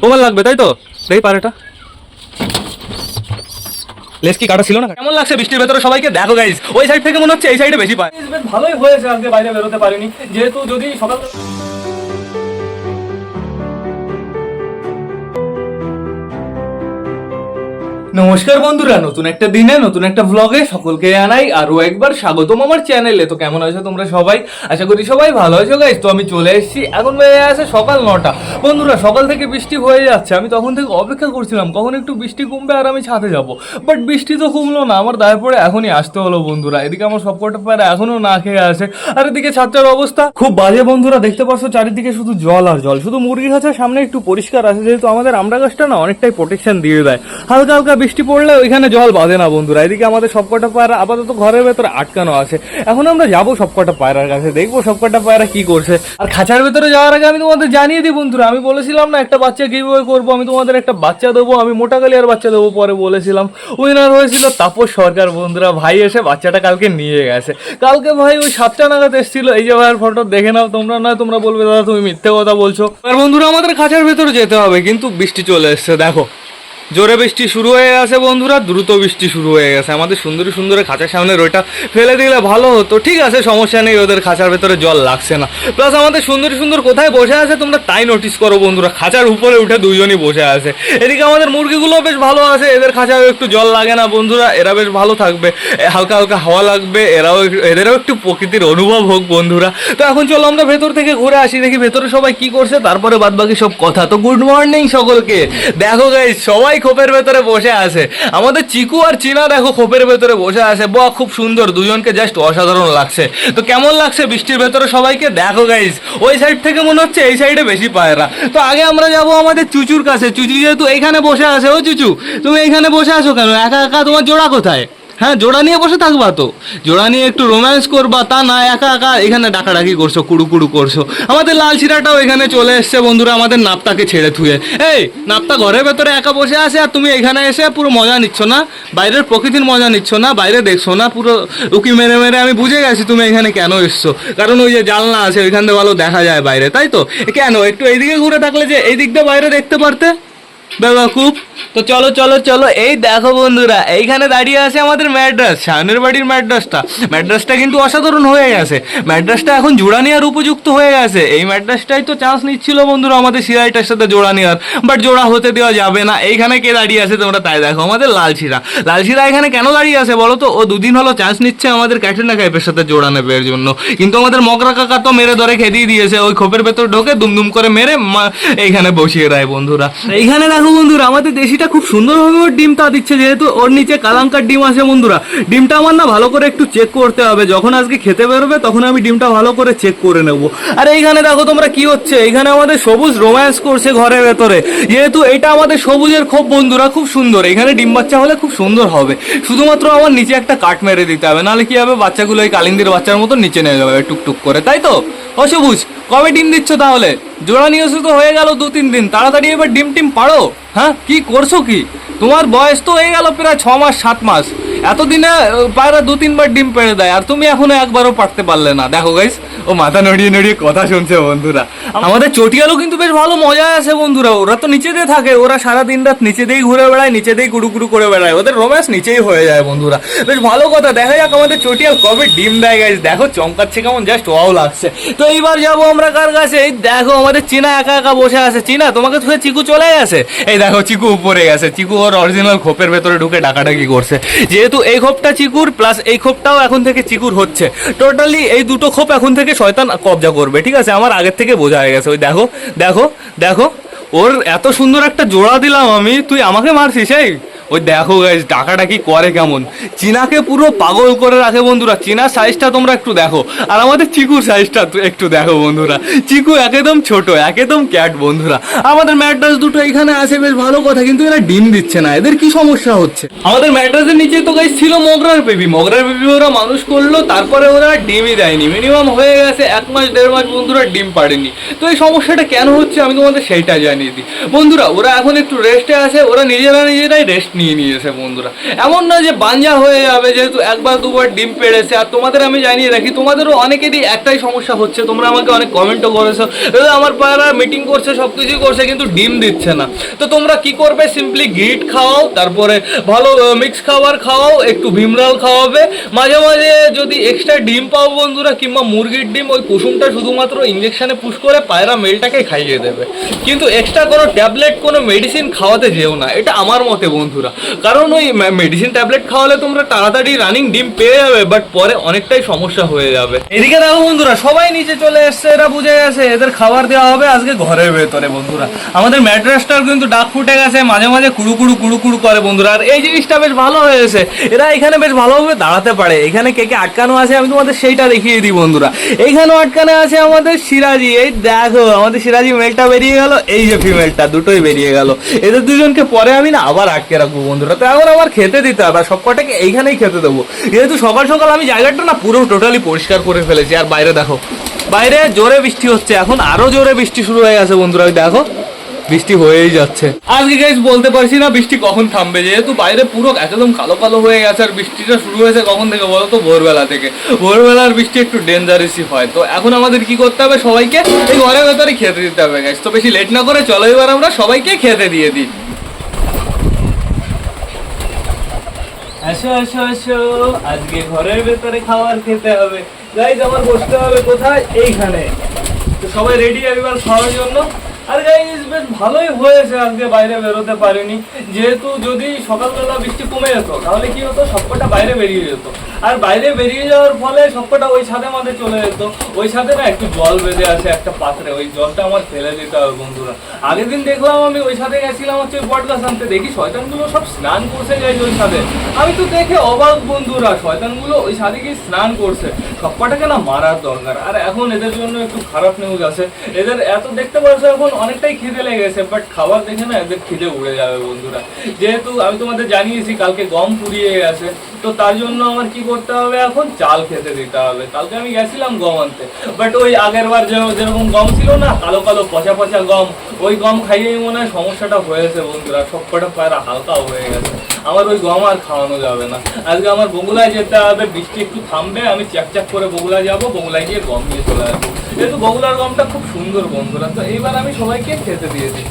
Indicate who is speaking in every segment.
Speaker 1: প্রমাণ লাগবে,
Speaker 2: তাই তো? দেখি পারেটা লেস কি কাটা ছিল না?
Speaker 1: কেমন লাগছে বৃষ্টির ভেতরে সবাইকে? দেখো গাইজ ওই সাইড থেকে মনে হচ্ছে এই সাইডে বেশি পায়। বেশ ভালোই হয়েছে আজকে বাইরে বেরোতে পারিনি। যেহেতু যদি সকাল নমস্কার বন্ধুরা, নতুন একটা দিনে, নতুন একটা ব্লগে সকলকে জানাই আরও একবার স্বাগতম আমার চ্যানেলে তো কেমন আছো তোমরা সবাই? আশা করি সবাই ভালো আছো গাইজ তো আমি চলে এসেছি, এখন বেজে আছে সকাল নটা। বন্ধুরা, সকাল থেকে বৃষ্টি হয়ে যাচ্ছে। আমি তখন থেকে অপেক্ষা করছিলাম, কখন একটু বৃষ্টি কমবে আর আমি ছাদে যাব। বাট বৃষ্টি তো কমলো না, আমার দায় পড়ে এখনই আসতে হলো, বন্ধুরা। এদিকে আমার সবকটা পায়রা এখনও না খেয়ে আছে। আর এদিকে ছাদটার অবস্থা খুব বাজে, বন্ধুরা। দেখতে পাচ্ছ, চারিদিকে শুধু জল আর জল। শুধু মুরগি গাছের সামনে একটু পরিষ্কার আছে, যেহেতু আমাদের আমরা গাছটা না অনেকটাই প্রোটেকশন দিয়ে দেয়। হালকা হালকা বৃষ্টি পড়লে ওইখানে জল বাঁধে না বন্ধুরা। এদিকে আমাদের সবকটা পায়রা আপাতত ঘরের ভেতরে আটকানো আছে। এখন আমরা যাব সবকটা পায়রার কাছে, দেখব সবকটা পায়রা কি করছে। আর খাঁচার ভেতরে যাওয়ার আগে আমি তোমাদের জানিয়ে দিই বন্ধুরা, আমি বলেছিলাম না একটা বাচ্চা গিভওয়ে করব, আমি তোমাদের একটা বাচ্চা দেবো, আমি মোটা কালিয়ার বাচ্চা দেবো পরে বলেছিলাম। উইনার হয়েছিল তাপস সরকার বন্ধুরা, ভাই এসে বাচ্চাটা কালকে নিয়ে গেছে। কালকে ভাই ওই সাতটা নাগাদ এসেছিল, এই যে ভাইয়ের ফটো দেখে নাও, তোমরা না তোমরা বলবে, দাদা তুমি মিথ্যে কথা বলছো। আর বন্ধুরা আমাদের খাঁচার ভেতরে যেতে হবে, কিন্তু বৃষ্টি চলে এসছে, দেখো। জোরে বৃষ্টি শুরু হয়ে গেছে বন্ধুরা, দ্রুত বৃষ্টি শুরু হয়ে গেছে। আমাদের সুন্দরী সুন্দরী খাঁচার সামনে ওইটা ফেলে দিলে ভালো হতো। ঠিক আছে, সমস্যা নেই, ওদের খাঁচার ভেতরে জল লাগছে না। প্লাস আমাদের সুন্দরী সুন্দর কোথায় বসে আছে তোমরা তাই নোটিস করো বন্ধুরা, খাঁচার উপরে উঠে দুজনই বসে আছে। এদিকে আমাদের মুরগিগুলো বেশ ভালো আছে, এদের খাঁচায় একটু জল লাগে না বন্ধুরা, এরা বেশ ভালো থাকবে। হালকা হালকা হাওয়া লাগবে, এরাও এদেরও একটু প্রকৃতির অনুভব হোক বন্ধুরা। তো এখন চলো আমরা ভেতর থেকে ঘুরে আসি, দেখি ভেতরে সবাই কি করছে, তারপরে বাদ বাকি সব কথা। তো গুড মর্নিং সকলকে। দেখো গাই সবাই খোপের ভেতরে বসে আছে। আমাদের চিকু আর চিনা দেখো খোপের ভেতরে বসে আছে। বা খুব সুন্দর। দুজনকে জাস্ট অসাধারণ লাগছে। তো কেমন লাগছে বৃষ্টির ভেতরে সবাইকে? দেখো গাইজ ওই সাইড থেকে মনে হচ্ছে এই সাইডে বেশি পায়রা। তো আগে আমরা যাব আমাদের চুচুর কাছে। চুচু যেহেতু এইখানে বসে আছে, ও চুচু, তুমি এইখানে বসে আছো কেন? একা একা তোমার জোড়া কোথায়? হ্যাঁ জোড়া নিয়ে বসে থাকবা তো। জোড়া নিয়ে একটু রোম্যান্স করবা, তা না, একা একা এখানে ডাকাডাকি করছ কুড়ু কুড়ু করছ। আমাদের লাল শিরাটাও এখানে চলে এসছে বন্ধুরা, আমাদের নাপ্তাকে ছেড়ে থুয়ে। এই, নাপ্তা ঘরের ভেতরে একা বসে আছে আর তুমি এখানে এসে পুরো মজা নিচ্ছ না? বাইরের প্রকৃতির মজা নিচ্ছ না? বাইরে দেখছ না? পুরো উকি মেরে মেরে আমি বুঝে গেছি তুমি এখানে কেন এসছো। কারণ ওই যে জানলা আছে, ওইখান থেকে ভালো দেখা যায় বাইরে, তাই তো? কেন, একটু এইদিকে ঘুরে থাকলে যে এই দিকটা বাইরে দেখতে পারতে? বেবাকুব তো চলো চলো চলো। এই দেখো বন্ধুরা, এইখানে দাঁড়িয়ে আছে আমাদের ম্যাড্রাস, সামনের বাড়ির ম্যাড্রাসটা। ম্যাড্রাসটা কিন্তু অসাধারণ হয়ে গেছে। ম্যাড্রাসটা এখন জোড়া নেওয়ার উপযুক্ত হয়ে গেছে। এই ম্যাড্রাসটাই তো চান্স নিচ্ছিল বন্ধুরা আমাদের সিরাইটার সাথে জোড়া নেওয়ার। বাট জোড়া হতে দেওয়া যাবে না। এইখানে কে দাঁড়িয়ে আছে তোমরা তাই দেখো, আমাদের লালশিরা। লালশিরা এখানে কেন দাঁড়িয়ে আছে বলো তো? ও দুদিন হলো চান্স নিচ্ছে আমাদের ক্যাটরিনা কাইপের সাথে জোড়া নেবে এর জন্য। কিন্তু আমাদের মগরা কাকা তো মেরে ধরে খেদিয়ে দিয়েছে। ওই খোপের ভেতর ঢোকে দুমদুম করে মেরে এইখানে বসিয়ে দেয় বন্ধুরা। এইখানে দেখো বন্ধুরা আমাদের দেশিটা খুব সুন্দরভাবে ওর ডিমটা দিচ্ছে, যেহেতু ওর নিচে কালাঙ্কার ডিম আছে বন্ধুরা। ডিমটা আমার না ভালো করে একটু চেক করতে হবে। যখন আজকে খেতে বেরোবে, তখন আমি ডিমটা ভালো করে চেক করে নেব। আর এইখানে দেখো তোমরা কি হচ্ছে? এইখানে আমাদের সবুজ রোম্যান্স করছে ঘরের ভেতরে। যেহেতু এটা আমাদের সবুজের খুব বন্ধুরা, খুব সুন্দর। এখানে ডিম বাচ্চা হলে খুব সুন্দর হবে। শুধুমাত্র আমার নিচে একটা কাট মেরে দিতে হবে, নাহলে কি হবে? বাচ্চাগুলো এই কালিন্দির বাচ্চার মতো নিচে নিয়ে যাবে, টুকটুক করে, তাই তো? অসবুজ, কবে ডিম দিচ্ছ তাহলে? জোড়া নিয়ে তো হয়ে গেল দু, তিন দিন। তাড়াতাড়ি এবার ডিম টিম পাড়ো। হ্যাঁ কি করছ কি? তোমার বয়স তো হয়ে গেল প্রায় ছ মাস, সাত মাস। এতদিনে পায়রা দু, তিনবার ডিম পেড়ে দেয়, আর তুমি এখনও একবারও পারতে পারলে না। দেখো গাইস ও মাথা নড়িয়ে নড়িয়ে কথা শুনছে বন্ধুরা। আমাদের চটিয়ালও কিন্তু বেশ ভালো মজা আছে বন্ধুরা। ওরা তো নিচে দিয়ে থাকে, ওরা সারা দিন রাত নিচে দিয়েই ঘুরে বেড়ায় নিচে দিয়েই কুড়ু কুড়ু করে বেড়ায়। ওদের রোম্যান্স নিচেই হয়ে যায় বন্ধুরা। বেশ ভালো কথা, দেখা যাক আমাদের চটিয়াল কবে ডিম দেয় গাইস দেখো, চমকাচ্ছে কেমন জাস্ট ওয়াও লাগছে। তো এইবার যাব আমরা কার কাছে? এই দেখো, আমাদের চিনা একা একা বসে আছে। চিনা, তোমাকে থুয়ে চিকু চলে গেছে? এই দেখো, চিকু উপরে গেছে। চিকু ওর অরিজিনাল খোপের ভেতরে ঢুকে ডাকাডাকি করছে। যেহেতু এই খোপটা চিকুর প্লাস এই খোপটাও এখন থেকে চিকুর হচ্ছে। টোটালি এই দুটো খোপ এখন থেকে শয়তান কবজা করবে, ঠিক আছে? আমার আগের থেকে বোঝা হয়ে গেছে। ওই দেখো দেখো দেখো, ওর এত সুন্দর একটা জোড়া দিলাম আমি, তুই আমাকে মারছিস, এই? ওই দেখো গাইজ টাকাটা কি করে কেমন? চীনাকে পুরো পাগল করে রাখে বন্ধুরা। চীনার সাইজটা তোমরা একটু দেখো। আর আমাদের চিকুর সাইজটা একটু দেখো বন্ধুরা। চিকু একদম ছোট, একদম ক্যাট বন্ধুরা। আমাদের ম্যাড্রাস দুটো এখানে আছে, বেশ ভালো কথা, কিন্তু এরা ডিম দিচ্ছে না। এদের কি সমস্যা হচ্ছে? আমাদের ম্যাড্রাসের নিচে তো গাইজ ছিল মগরার বেবি মগরার বেবি ওরা মানুষ করল, তারপরে ওরা ডিমই দেয়নি। মিনিমাম হয়ে গেছে এক মাস, দেড় মাস বন্ধুরা ডিম পাড়েনি। তো এই সমস্যাটা কেন হচ্ছে আমি তোমাদের সেইটা জানিয়ে দিই। বন্ধুরা, ওরা এখন একটু রেস্টে আছে, ওরা নিজেরা নিজেরাই রেস্ট নিয়ে নিয়েছে বন্ধুরা। এমন না যে বাঞ্জা হয়ে যাবে, যেহেতু একবার দুবার ডিম পেড়েছে। আর তোমাদের আমি জানিয়ে রাখি, তোমাদেরও অনেকেরই একটাই সমস্যা হচ্ছে, তোমরা আমাকে অনেক কমেন্টও করেছ আমার পায়রা মিটিং করছে সব কিছুই করছে, কিন্তু ডিম দিচ্ছে না। তো তোমরা কি করবে? সিম্পলি গিট খাওয়াও, তারপরে ভালো মিক্স খাবার খাওয়াও, একটু ভীমরাল খাওয়াবে। মাঝে মাঝে যদি এক্সট্রা ডিম পাও বন্ধুরা, কিংবা মুরগির ডিম, ওই কুসুমটা শুধুমাত্র ইঞ্জেকশনে পুশ করে পায়রা মেলটাকে খাইয়ে দেবে। কিন্তু এক্সট্রা কোনো ট্যাবলেট কোনো মেডিসিন খাওয়াতে যেও না, এটা আমার মতে বন্ধুরা। কারণ ওই মেডিসিন ট্যাবলেট খাওয়ালে তোমরা তাড়াতাড়ি রানিং ডিম পেয়ে যাবে বাট পরে অনেকটাই সমস্যা হয়ে যাবে। এদিকে দেখো বন্ধুরা, সবাই নিচে চলে এসছে, এরা বুঝে গেছে, এদের খাবার দেওয়া হবে আজকে ঘরের ভেতরে বন্ধুরা। আমাদের ম্যাট্রেসটার কিন্তু ডাক ফুটে গেছে, মাঝে মাঝে কুড়ু কুড়ু কুড়ু কুড়ু করে বন্ধুরা। আর এই জিনিসটা বেশ ভালো হয়েছে, এরা এখানে বেশ ভালোভাবে দাঁড়াতে পারে। এখানে কে কে আটকানো আছে, আমি তোমাদের সেইটা দেখিয়ে দিই বন্ধুরা। এইখানেও আটকানো আছে আমাদের সিরাজি এই দেখো আমাদের সিরাজি মেলটা বেরিয়ে গেল, এই যে ফিমেলটা দুটোই বেরিয়ে গেল। এদের দুজনকে পরে আমি না আবার আটকে রাখব। বন্ধুরা। তো এখন আমার খেতে দিতে হবে, আর সব কটাকে এইখানেই খেতে দেবো। যেহেতু সকাল সকাল আমি জায়গাটা না পুরো টোটালি পরিষ্কার করে ফেলেছি, আর বাইরে দেখো, বাইরে জোরে বৃষ্টি হচ্ছে, এখন আরও জোরে বৃষ্টি শুরু হয়ে গেছে বন্ধুরা দেখো, বৃষ্টি হয়েই যাচ্ছে। আজকে গাইজ বলতে পারছি না বৃষ্টি কখন থামবে, যেহেতু বাইরে পুরো একদম কালো কালো হয়ে গেছে, আর বৃষ্টিটা শুরু হয়েছে কখন থেকে বলো তো? ভোরবেলা থেকে। ভোরবেলার বৃষ্টি একটু ডেঞ্জারাসই হয়। তো এখন আমাদের কি করতে হবে? সবাইকে এই ঘরের ভেতরে খেতে দিতে হবে গাইজ তো বেশি লেট না করে চলো এবার আমরা সবাইকে খেতে দিয়ে দিই। আসো আসো আসো। আজকে ঘরের ভেতরে খাবার খেতে হবে। গাইজ আমার বসতে হবে কোথায়? এইখানে। তো সবাই রেডি এবার খাওয়ার জন্য? আর গাইজ বেশ ভালোই হয়েছে, আজকে বাইরে বেরোতে পারিনি। যেহেতু যদি সকালবেলা বৃষ্টি কমে যেত, তাহলে কি হতো? সবকটা বাইরে বেরিয়ে যেত। আর বাইরে বেরিয়ে যাওয়ার ফলে সবকটা ওই ছাদে মাঝে চলে যেত। ওই ছাদে না একটু জল বেঁধে আছে একটা পাত্রে, ওই জলটা আমার ফেলে দিতে হবে বন্ধুরা। আগের দিন দেখলাম আমি ওই ছাদে গেছিলাম হচ্ছে বট গাছ আনতে দেখি শয়তানগুলো সব স্নান করছে গাইজ ওই ছাদে। আমি তো দেখে অবাক বন্ধুরা, শয়তানগুলো ওই ছাদে গিয়ে স্নান করছে। সবকটাকে না মারার দরকার। আর এখন এদের জন্য একটু খারাপ নিউজ আছে। এদের এত দেখতে পাচ্ছ এখন অনেকটাই খিদে লেগেছে বাট খাবার দেখে না এদের খিদে উড়ে যাবে বন্ধুরা। যেহেতু আমি তোমাদের জানিয়েছি কালকে গম পুড়িয়ে গেছে, তো তার জন্য আমার কি করতে হবে এখন? চাল খেতে দিতে হবে। কালকে আমি গেছিলাম গম আনতে বাট ওই আগের বার যেরকম গম ছিল না, কালো কালো পচা পচা গম, ওই গম খাইয়েই মনে হয় সমস্যাটা হয়েছে বন্ধুরা। সবকটা পায়রা হালকা হয়ে গেছে। আমার ওই গম আর খাওয়ানো যাবে না। আজকে আমার বগুলায় যেতে হবে, বৃষ্টি একটু থামবে, আমি চ্যাক করে বগুলায় যাব, বগুলায় গিয়ে গম নিয়ে চলে আসব। যেহেতু বগুলার গমটা খুব সুন্দর বন্ধুরা, তো এইবার আমি সবাইকে খেতে দিয়েছে?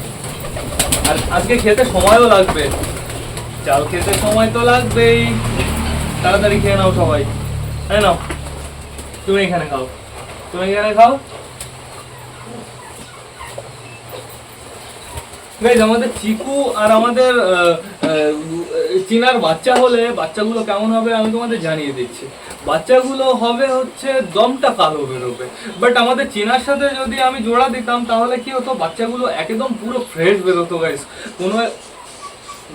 Speaker 1: আর আজকে খেতে সময়ও লাগবে। চাল খেতে সময় তো লাগবেই। তাড়াতাড়ি খেয়ে নাও সবাই। তাই নাও। তুমি এখানে খাও। তুমি এখানে খাও? Guys, আমাদের চিকু আর আমাদের চিনার বাচ্চা হলে বাচ্চাগুলো কেমন হবে আমি তোমাদের জানিয়ে দিচ্ছি। বাচ্চাগুলো হবে হচ্ছে দমটা কালো বেরোবে। বাট আমাদের চিনার সাথে যদি আমি জোড়া দিতাম তাহলে কি হতো? বাচ্চাগুলো একদম পুরো ফ্রেশ বেরোতো গাইস কোনো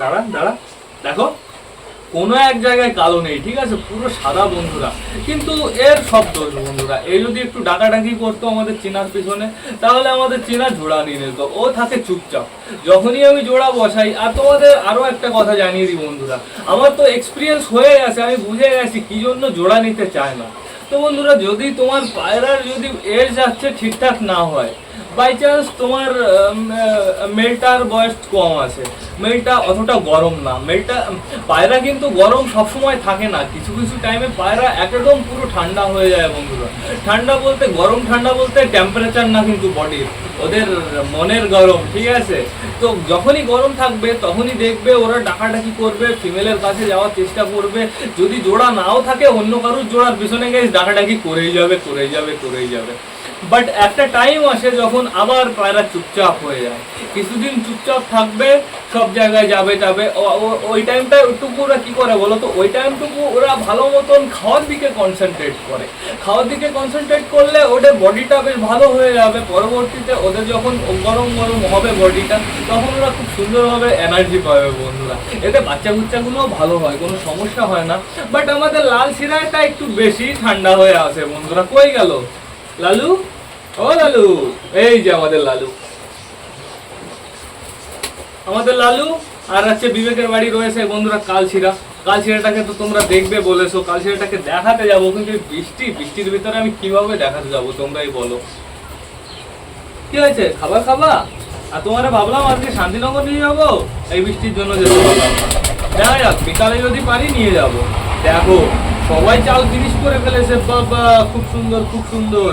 Speaker 1: দাঁড়া দাঁড়া। দেখো। কোনো এক জায়গায় কালো নেই, ঠিক আছে? পুরো সাদা বন্ধুরা। কিন্তু এর সব দোষ বন্ধুরা এই যদি একটু ডাকাডাকি করতো আমাদের চেনার পিছনে, তাহলে আমাদের চেনা জোড়া নিয়ে নিত। ও থাকে চুপচাপ। যখনই আমি জোড়া বসাই, আর তোমাদের আরও একটা কথা জানিয়ে দিই, বন্ধুরা, আমার তো এক্সপিরিয়েন্স হয়ে গেছে আমি বুঝে গেছি কী জন্য জোড়া নিতে চায় না। তো বন্ধুরা, যদি তোমার পায়রার যদি এর যাচ্ছে ঠিকঠাক না হয় বাই চান্স তোমার মেলটার বয়স কম আছে। মেলটা অতটা গরম না। মেলটা পায়রা কিন্তু গরম সবসময় থাকে না। কিছু কিছু টাইমে পায়রা একদম পুরো ঠান্ডা হয়ে যায় বন্ধুরা। ঠান্ডা বলতে, গরম ঠান্ডা বলতে টেম্পারেচার না কিন্তু বডির ওদের মনের গরম, ঠিক আছে? তো যখনই গরম থাকবে, তখনই দেখবে ওরা ডাকাডাকি করবে ফিমেলের কাছে যাওয়ার চেষ্টা করবে। যদি জোড়া নাও থাকে, অন্য কারোর জোড়ার পিছনে গিয়ে ডাকাডাকি করেই যাবে করেই যাবে করেই যাবে। বাট একটা টাইম আসে যখন আবার পায়রা চুপচাপ হয়ে যায়। কিছুদিন চুপচাপ থাকবে, সব জায়গায় যাবে যাবে। ওই টাইমটা ওইটুকু ওরা কি করে বলো তো? ওই টাইমটুকু ওরা ভালো মতন খাওয়ার দিকে কনসেন্ট্রেট করে। খাওয়ার দিকে কনসেন্ট্রেট করলে ওদের বডিটা বেশ ভালো হয়ে যাবে। পরবর্তীতে ওদের যখন গরম গরম হবে বডিটা তখন ওরা খুব সুন্দরভাবে এনার্জি পাবে বন্ধুরা। এতে বাচ্চা বুচ্চাগুলোও ভালো হয়, কোনো সমস্যা হয় না। বাট আমাদের লাল সিরাইটা একটু বেশি ঠান্ডা হয়ে আসে বন্ধুরা। কই গেল? লালু? ও লালু, এই যে আমাদের লালু। আমাদের লালু আর হচ্ছে বিবেকের বাড়ি রয়েছে, বন্ধুরা কালছিরা কালছিরাটাকে তো তোমরা দেখবে বলেছ কালছিরাটাকে দেখাতে যাব, কিন্তু বৃষ্টি, বৃষ্টির ভিতরে আমি কীভাবে দেখাতে যাব তোমরাই বলো। কি হয়েছে? খাবার খাবা? আর তোমার ভাবলাম আজকে শান্তিনগর নিয়ে যাব, এই বৃষ্টির জন্য যেতে পারলাম যাক বিকালে যদি পারি নিয়ে যাব। দেখো, সবাই চাল ফিনিশ করে ফেলেছে, বাবা, খুব সুন্দর খুব সুন্দর।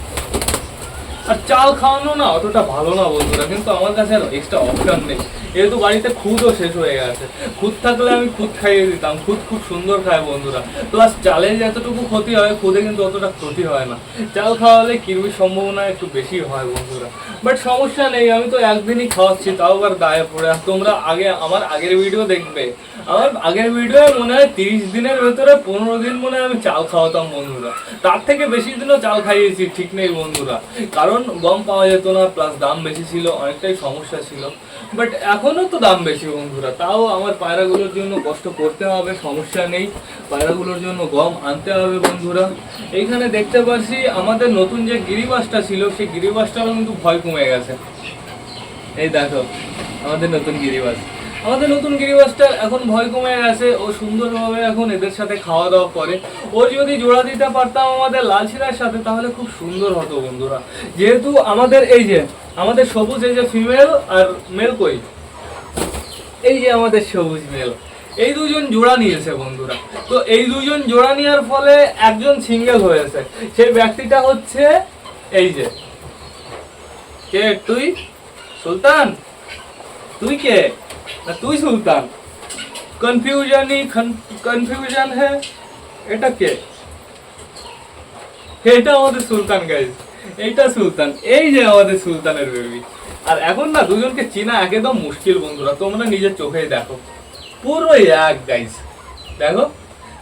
Speaker 1: আর চাল খাওয়ানো না অতটা ভালো না বন্ধুরা, কিন্তু আমার কাছে আর এক্সট্রা অপশন নেই। যেহেতু বাড়িতে খুদও শেষ হয়ে গেছে, খুদ থাকলে আমি খুদ খাইয়ে দিতাম, খুদ খুব সুন্দর খায় বন্ধুরা। প্লাস চালে যতটুকু ক্ষতি হয়, খুদে কিন্তু অতটা ক্ষতি হয় না। চাল খাওয়ালে কিরবির সম্ভাবনা একটু বেশি হয় বন্ধুরা। বাট সমস্যা নেই, আমি তো একদিনই খাওয়াচ্ছি, তাও আবার গায়ে পড়ে। আর তোমরা আগে, আমার আগের ভিডিও দেখবে। আমার আগের ভিডিও মনে হয় তিরিশ দিনের ভেতরে পনেরো দিন মনে হয় আমি চাল খাওয়াতাম বন্ধুরা। তার থেকে বেশি দিনও চাল খাইয়েছি, ঠিক নেই বন্ধুরা। কারণ গম পাওয়া যেত না প্লাস দাম বেশি ছিল, অনেকটাই সমস্যা ছিল। বাট এখনও তো দাম বেশি বন্ধুরা, তাও আমার পায়রাগুলোর জন্য কষ্ট করতে হবে, সমস্যা নেই। পায়রাগুলোর জন্য গম আনতে হবে বন্ধুরা। এইখানে দেখতে পাচ্ছি আমাদের নতুন যে গিরিবাসটা ছিল, সেই গিরিবাসটাও কিন্তু ভয় কমে গেছে। এই দেখো, আমাদের নতুন গিরিবাস। আমাদের নতুন গিরিবাসটা এখন ভয় কমে গেছে, ও সুন্দরভাবে এখন এদের সাথে খাওয়া দাওয়া করে। ও যদি জোড়া দিতে পারতাম আমাদের লাল শিরার সাথে, তাহলে খুব সুন্দর হতো বন্ধুরা। যেহেতু আমাদের এই যে, আমাদের সবুজ এই যে ফিমেল আর মেল কই? এই যে আমাদের সবুজ মেল এই দুজন জোড়া নিয়েছে বন্ধুরা। তো এই দুজন জোড়া নেওয়ার ফলে একজন সিঙ্গেল হয়েছে। সেই ব্যক্তিটা হচ্ছে এই যে। কে তুই? সুলতান? তুই কে? না, তুই সুলতান। কনফিউশনই কনফিউশন হ্যাঁ এটা কে? এটা আমাদের সুলতান গাইজ এইটা সুলতান। এই যে আমাদের সুলতানের বেবি আর এখন না, দুজনকে চেনা একদম মুশকিল, বন্ধুরা। তোমরা নিজের চোখেই দেখো। পুরো এক গাইজ দেখো?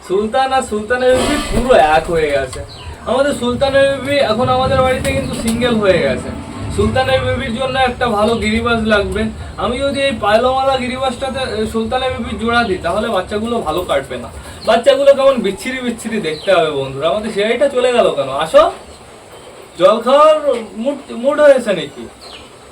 Speaker 1: সুলতান আর সুলতানের বেবি পুরো এক হয়ে গেছে। আমাদের সুলতানের বেবি এখন আমাদের বাড়িতে কিন্তু সিঙ্গেল হয়ে গেছে। সুলতানের বেবির জন্য একটা ভালো গিরিবাস লাগবে। আমি যদি এই পায়লমালা গিরিবাসটাতে সুলতানের বেবির জোড়া দিই, তাহলে বাচ্চাগুলো ভালো কাটবে না। বাচ্চাগুলো কেমন বিচ্ছিরি বিচ্ছিরি দেখতে হবে বন্ধুরা। আমাদের সেরাইটা চলে গেল কেন? আসো। জল খাওয়ার মুড মুড হয়েছে নাকি?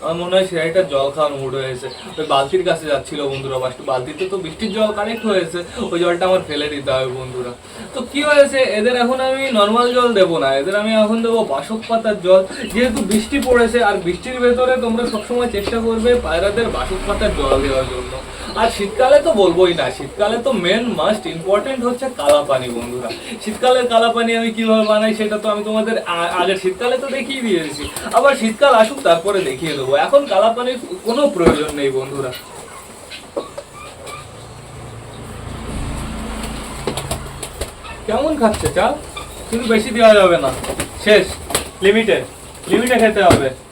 Speaker 1: আমার মনে হয় জল খাওয়ার মুড হয়েছে। ওই বালতির কাছে যাচ্ছিল বন্ধুরা বাস বালতিতে তো বৃষ্টির জল হয়েছে, ওই জলটা আমার ফেলে দিতে হবে বন্ধুরা। তো কি হয়েছে? এদের এখন আমি নর্মাল জল দেবো না, এদের আমি এখন দেবো বাসক পাতার জল। যেহেতু বৃষ্টি পড়েছে, আর বৃষ্টির ভেতরে তোমরা সবসময় চেষ্টা করবে পায়রাদের বাসক পাতার জল দেওয়ার জন্য। আর শীতকালে তো বলবোই না, শীতকালে তো মেন মাস্ট ইম্পর্টেন্ট হচ্ছে কালা পানি বন্ধুরা। শীতকালে কালা পানি আমি কীভাবে বানাই সেটা তো আমি তোমাদের আ- আগের শীতকালে তো দেখিয়ে দিয়েছি। আবার শীতকাল আসুক, তারপরে দেখিয়ে দেবো। এখন কালা পানির কোনো প্রয়োজন নেই বন্ধুরা। কেমন খাচ্ছে চা কিন্তু বেশি দেওয়া যাবে না। শেষ। লিমিটে লিমিটে খেতে হবে।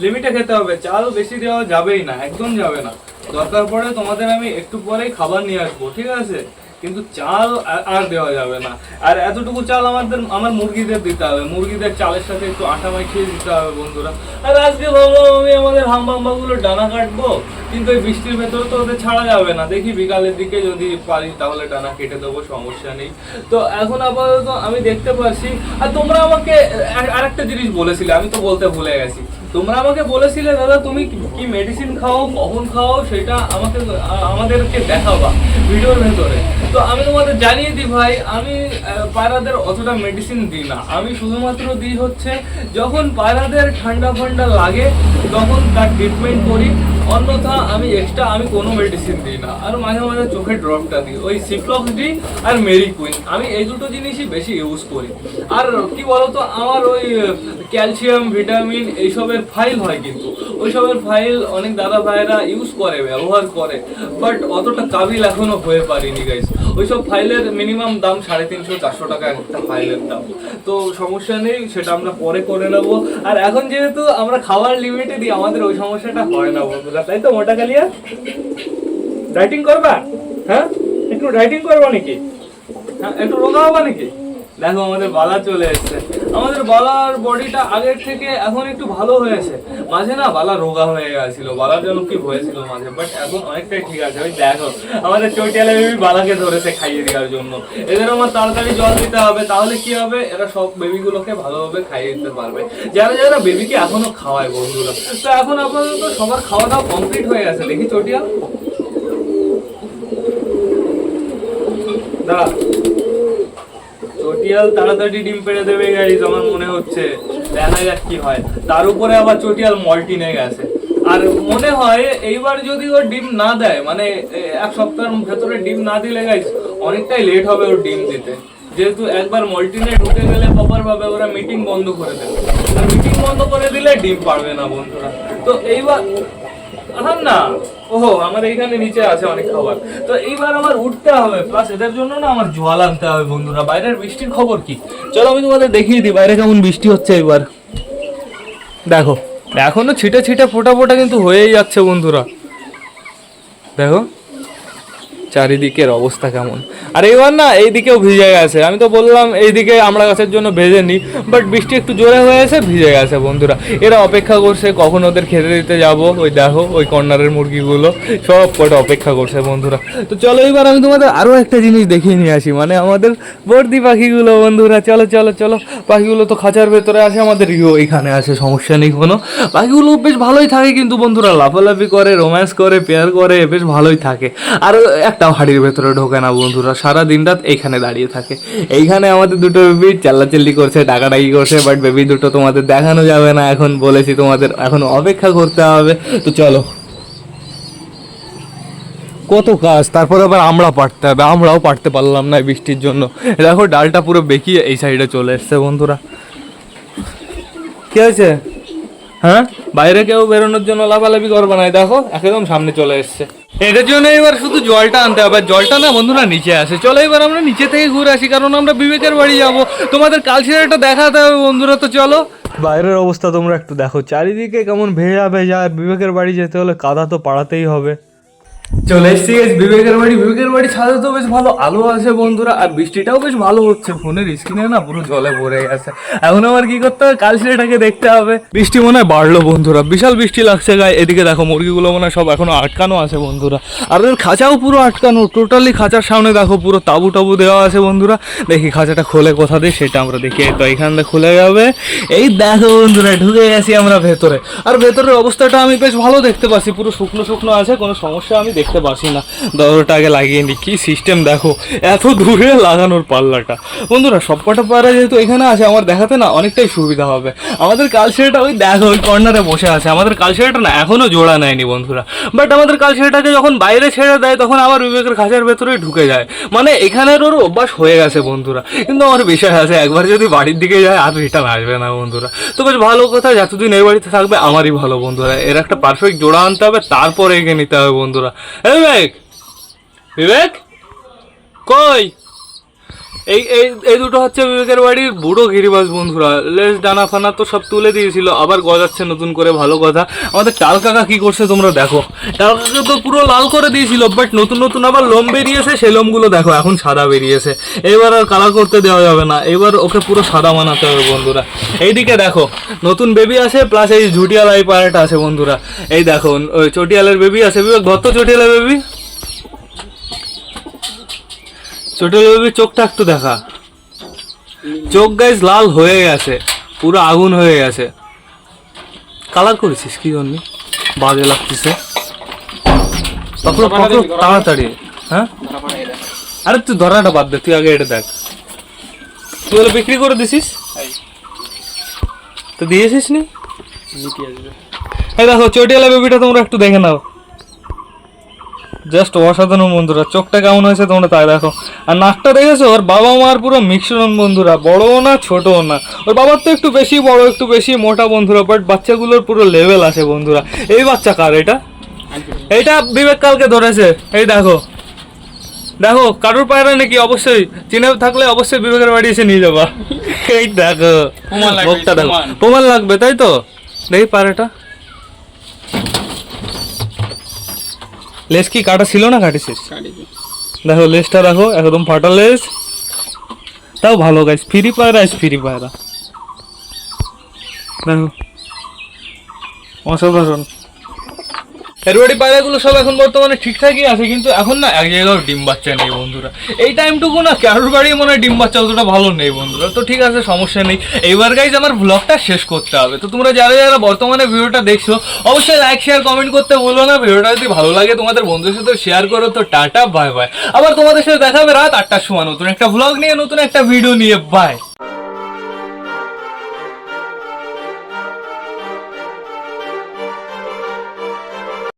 Speaker 1: লিমিটে খেতে হবে। চাল বেশি দেওয়া যাবেই না, একদম যাবে না। দরকার পড়ে তোমাদের আমি একটু পরেই খাবার নিয়ে আসব, ঠিক আছে? কিন্তু চাল আর- দেওয়া যাবে না। আর এতটুকু চাল আমাদের, আমার মুরগিদের দিতে হবে। মুরগিদের চালের সাথে একটু আটা মাখিয়ে দিতে হবে বন্ধুরা। আর আজকে ভাবলাম আমি আমাদের হাম্বাম্বাগুলো ডানা কাটবো, কিন্তু এই বৃষ্টির ভেতরে তো ওদের ছাড়া যাবে না। দেখি বিকালের দিকে যদি পারি তাহলে ডানা কেটে দেবো, সমস্যা নেই। তো এখন আপাতত আমি দেখতে পাচ্ছি। আর তোমরা আমাকে আর- আরেকটা জিনিস বলেছিলে, আমি তো বলতে ভুলে গেছি। তোমরা আমাকে বলেছিলে, দাদা, তুমি কি- মেডিসিন খাও, কখন খাও, সেটা আমাকে, আমাদেরকে দেখাবা ভিডিওর ভেতরে। তো আমি তোমাদের জানিয়ে দিই ভাই, আমি পায়রাদের অতটা মেডিসিন দিই না। আমি শুধুমাত্র দিই হচ্ছে, যখন পায়রাদের ঠান্ডা ফান্ডা লাগে, তখন তার ট্রিটমেন্ট করি। অন্যথা আমি এক্সট্রা আমি কোনো মেডিসিন দিই না। আর মাঝে মাঝে চোখের ড্রপটা দিই। ওই সিফ্লক্স দিই আর মেরি কুইন আমি এই দুটো জিনিসই বেশি ইউজ করি। আর কি বলতো, আমার ওই ক্যালসিয়াম ভিটামিন এইসবের ফাইল হয় কিন্তু। ওইসবের ফাইল অনেক দাদা ভাইরা ইউজ করে, ব্যবহার করে বাট অতটা কাবিল এখনও হয়ে পারিনি গাইস ওইসব ফাইলের মিনিমাম দাম সাড়ে তিনশো, চারশো টাকা একটা ফাইলের দাম। তো সমস্যা নেই, সেটা আমরা পরে করে নেব। আর এখন যেহেতু আমরা খাওয়ার লিমিটে দিই, আমাদের ওই সমস্যাটা হয় না, বন্ধুরা। তাই তো মোটা কালিয়া ডাইটিং করবা? হ্যাঁ? একটু ডাইটিং করবা নাকি? হ্যাঁ একটু রোগা হবা নাকি? দেখো, আমাদের বালা চলে এসেছে। আমাদের বালার বডিটা আগের থেকে এখন একটু ভালো হয়েছে। মাঝে না বালা রোগা হয়ে গেছিল বালার জন্য কি হয়েছিল মাঝে বাট এখন অনেকটাই ঠিক আছে, ওই দেখো, আমাদের চৈটালে বেবি বালাকে ধরেছে খাইয়ে দেওয়ার জন্য। এদের আমার তাড়াতাড়ি জল দিতে হবে, তাহলে কি হবে? এরা সব বেবিগুলোকে ভালোভাবে খাইয়ে দিতে পারবে। যারা যারা বেবিকে এখনও খাওয়ায় বন্ধুরা, তো এখন আপাতত সবার খাওয়া দাওয়া কমপ্লিট হয়ে গেছে। দেখি চটিয়া। দাঁড়া। চটিয়াল তাড়াতাড়ি ডিম পেড়ে দেবে গাইজ আমার মনে হচ্ছে দেখা যাক কি হয়। তার উপরে আবার চটিয়াল মল্টিনে গেছে। আর মনে হয় এইবার যদি ও ডিম না দেয় মানে এক সপ্তাহের ভেতরে ডিম না দিলে গাইস অনেকটাই লেট হবে ওর ডিম দিতে। যেহেতু একবার মল্টিনে ঢুকে গেলে প্রপার ভাবে ওরা মিটিং বন্ধ করে দেবে। আর মিটিং বন্ধ করে দিলে ডিম পারবে না বন্ধুরা। তো এইবার না ওহো, আমার এইখানে নিচে আছে অনেক খাবার। তো এইবার আমার উঠতে হবে। প্লাস এদের জন্য না আমার জল আনতে হবে বন্ধুরা। বাইরের বৃষ্টির খবর কি? চলো আমি তোমাদের দেখিয়ে দিই বাইরে কেমন বৃষ্টি হচ্ছে এবার দেখো, এখনও ছিটে ছিটে ফোটা ফোটা কিন্তু হয়েই যাচ্ছে বন্ধুরা। দেখো চারিদিকের অবস্থা কেমন? আর এবার না এইদিকেও ভিজে গেছে। আমি তো বললাম এইদিকে আমরা গাছের জন্য ভেজে নিই বাট বৃষ্টি একটু জোরে হয়ে হয়েছে ভিজে গেছে বন্ধুরা। এরা অপেক্ষা করছে কখন ওদের খেতে দিতে যাব, ওই দেখো, ওই কর্নারের মুরগিগুলো সব কটা অপেক্ষা করছে বন্ধুরা। তো চলো এবার আমি তোমাদের আরও একটা জিনিস দেখিয়ে নিয়ে আসি মানে আমাদের বর্দি পাখিগুলো বন্ধুরা। চলো চলো চলো। পাখিগুলো তো খাঁচার ভেতরে আসে, আমাদের ইও এখানে আসে, সমস্যা নেই কোনো। পাখিগুলো বেশ ভালোই থাকে কিন্তু বন্ধুরা, লাফালাফি করে, রোম্যান্স করে, পেয়ার করে, বেশ ভালোই থাকে। আর একটাও হাড়ির ভেতরে ঢোকে না বন্ধুরা, সারা দিন রাত এইখানে দাঁড়িয়ে থাকে। এইখানে আমাদের দুটো বেবি চাল্লাচাল্লি করছে, ডাকাডাকি করছে বাট বেবি দুটো তোমাদের দেখানো যাবে না, এখন বলেছি তোমাদের এখন অপেক্ষা করতে হবে। তো চলো। কত কাজ, তারপর আবার আমরা পারতে হবে, আমরাও পারতে পারলাম না বৃষ্টির জন্য। দেখো, ডালটা পুরো বেঁকিয়ে এই সাইডে চলে এসছে বন্ধুরা। কি হয়েছে? হ্যাঁ? বাইরে কেউ বেরোনোর জন্য লাফালাফি করবে না। দেখো একদম সামনে চলে এসছে। এটার জন্য এবার শুধু জলটা আনতে হবে। আর জলটা না বন্ধুরা নিচে আসে চলো এবার আমরা নিচে থেকে ঘুরে আসি কারণ আমরা বিবেকের বাড়ি যাব। তোমাদের কালচারটা দেখাতে হবে বন্ধুরা তো চলো। বাইরের অবস্থা তোমরা একটু দেখো। চারিদিকে কেমন ভেজা ভেজা বিবেকের বাড়ি যেতে হলে কাদা তো পাড়াতেই হবে। চলে এসছি guys, বিবেকের বাড়ি। বিবেকের বাড়ি ছাদে তো বেশ ভালো আলো আছে বন্ধুরা, আর বৃষ্টিটাও বেশ ভালো হচ্ছে। ফোনের স্ক্রিনে না পুরো জলে ভরে গেছে। এখন আমার কি করতে হবে? কাল সেটাকে দেখতে হবে। বৃষ্টি মনে হয় বাড়লো বন্ধুরা। বিশাল বৃষ্টি লাগছে গায়ে। এদিকে দেখো, মুরগিগুলো মনে হয় সব এখনও আটকানো আছে বন্ধুরা। আর ওদের খাঁচাও পুরো আটকানো। টোটালি খাঁচার সামনে দেখো, পুরো তাবু টাবু দেওয়া আছে বন্ধুরা। দেখি খাঁচাটা খোলে কোথা দিয়ে, সেটা আমরা দেখি। তো এখান থেকে খুলে যাবে। এই দেখো বন্ধুরা, ঢুকে গেছি আমরা ভেতরে। আর ভেতরের অবস্থাটা আমি বেশ ভালো দেখতে পাচ্ছি। পুরো শুকনো শুকনো আছে, কোনো সমস্যা আমি দেখতে পাচ্ছি না। দরজাটা আগে লাগিয়ে নিই। কি সিস্টেম দেখো। এত দূরে লাগানোর পাল্লাটা। বন্ধুরা, সবকটা পায়রা যেহেতু এখানে আছে, আমার দেখাতে না অনেকটাই সুবিধা হবে। আমাদের কালচারটা ওই দেখো, ওই কর্নারে বসে আছে। আমাদের কালচারটা না এখনও জোড়া নেয়নি বন্ধুরা। বাট আমাদের কালচারটাকে যখন বাইরে ছেড়ে দেয়, তখন আবার বিবেকের খাঁচার ভেতরে ঢুকে যায়। মানে এখানের ওর অভ্যাস হয়ে গেছে বন্ধুরা। কিন্তু আমার বিষয় আছে, একবার যদি বাড়ির দিকে যায়, আর রিটার্ন আসবে না বন্ধুরা। তো বেশ ভালো কথা, যতদিন এই বাড়িতে থাকবে, আমারই ভালো বন্ধুরা। এর একটা পারফেক্ট জোড়া আনতে হবে, তারপরে এগিয়ে নিতে হবে বন্ধুরা। এই বিবেক বিবেক কই এই এই এই দুটো হচ্ছে বিবেকের বাড়ির বুড়ো গিরিবাস বন্ধুরা। লেস, ডানা, ফানা তো সব তুলে দিয়েছিল, আবার গজাচ্ছে নতুন করে ভালো কথা আমাদের টাল কাকা কি করছে তোমরা দেখো। টাল কাকা তো পুরো লাল করে দিয়েছিল বাট নতুন নতুন আবার লোম বেরিয়েছে, সেই লোমগুলো দেখো, এখন সাদা বেরিয়েছে। এবার আর কালার করতে দেওয়া যাবে না, এবার ওকে পুরো সাদা বানাতে হবে বন্ধুরা। এইদিকে দেখো, নতুন বেবি আছে প্লাস এই ঝুটিয়াল আই পায়রাটা আছে বন্ধুরা। এই দেখো, ওই চটিয়ালের বেবি আছে, বিবেক ধর তো চটিয়ালের বেবি বেবির চোখটা একটু দেখা। চোখ গাইজ লাল হয়ে গেছে পুরো আগুন হয়ে গেছে। কালার করেছিস কি জন্য? বাজে লাগতেছে। তাড়াতাড়ি। হ্যাঁ? আরে তুই ধরাটা বাদ দে তুই আগে এটা দেখ। তুই হলে বিক্রি করে দিছিস? তো দিয়েছিস নি? এই দেখো চটিয়ালা বেবিটা তোমরা একটু দেখে নাও। জাস্ট অসাধারণ বন্ধুরা চোখটা কেমন হয়েছে তোমরা তাই দেখো। আর নাকটা দেখেছ? ওর বাবা মার পুরো মিশ্রণ বন্ধুরা বড়ও না ছোটও না। ওর বাবার তো একটু বেশি বড় একটু বেশি মোটা বন্ধুরা বাট বাচ্চাগুলোর পুরো লেভেল আছে বন্ধুরা। এই বাচ্চা কার এটা? এইটা বিবেক কালকে ধরেছে। এই দেখো। দেখো কারুর পায়রা নাকি? অবশ্যই। চিনে থাকলে অবশ্যই বিবেকের বাড়ি এসে নিয়ে যাবা। এই দেখো।
Speaker 3: লাগবে।
Speaker 1: প্রমাণ লাগবে তাই তো? দেখি পায়রাটা। লেস কি কাটা ছিল না কাটিছিস দেখো লেসটা দেখো, একদম ফাটা লেস। তাও ভালো গাছ ফ্রি পায়রা ফ্রি পায়রা। দেখো। অসাধারণ। এরবাড়ি পায়রাগুলো সব এখন বর্তমানে ঠিকঠাকই আছে, কিন্তু এখন না এক জায়গায় ডিম বাচ্চা নেই বন্ধুরা। এই টাইমটুকু না কারোর বাড়ি মনে হয় ডিম বাচ্চা অতটা ভালো নেই বন্ধুরা। তো ঠিক আছে, সমস্যা নেই। এইবার গাইজ আমার ব্লগটা শেষ করতে হবে। তো তোমরা যারা যারা বর্তমানে ভিডিওটা দেখছ, অবশ্যই লাইক শেয়ার কমেন্ট করতে বলো না। ভিডিওটা যদি ভালো লাগে তোমাদের বন্ধুদের সাথে শেয়ার করো। তো টাটা বাই বাই আবার তোমাদের সাথে দেখা হবে রাত আটটার সময় নতুন একটা ব্লগ নিয়ে, নতুন একটা ভিডিও নিয়ে। বাই